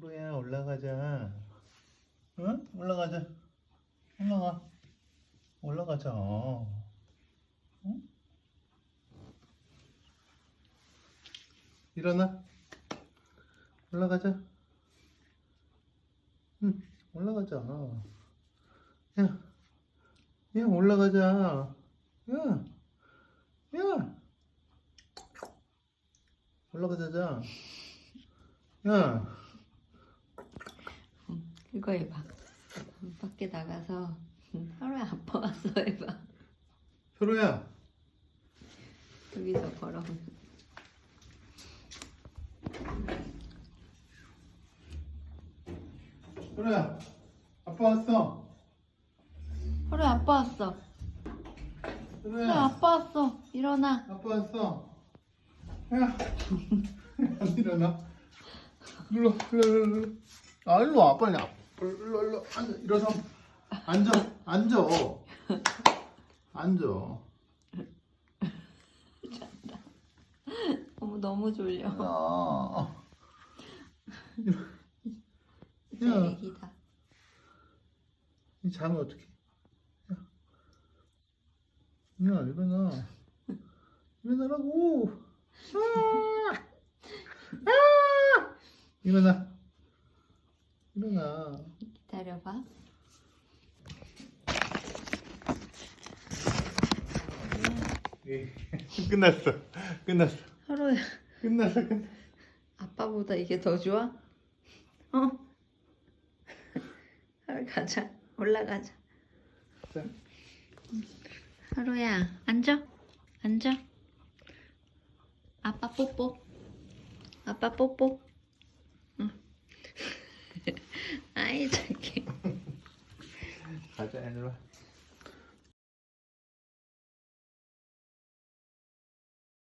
프로야 올라가자. 응? 올라가자. 올라가. 올라가자. 응? 일어나. 올라가자. 응, 올라가자. 야, 야, 올라가자. 야, 야. 올라가자자. 야, 그거 해봐. 밖에 나가서 하루에 아빠 왔어 해봐. 프로야. 여기서 걸어. 프로야. 아빠 왔어. 하루에 아빠 왔어. 프로야. 아빠 왔어. 일어나. 아빠 왔어. 야, 안 일어나. 일로, 일로, 일로. 아, 일로 와, 빨리. 와. 일로, 일로, 앉아, 일어서. 앉아, 앉아. 앉아. 어머 너무 졸려. 야, 이제 야. 애기다. 이 자면 어떡해. 야, 야, 일어나. 일어나라고. 아! 아! 일어나. 일어나. 기다려봐. 예. 끝났어. 끝났어. 끝났어. 끝났어. 아빠보다 이게 더 좋아? 어? 하루 가자. 올라가자. 자, 하루야 앉아. 앉아. 아빠 뽀뽀. 아빠 뽀뽀. 응. 아이 저기. 가자, 일로 와.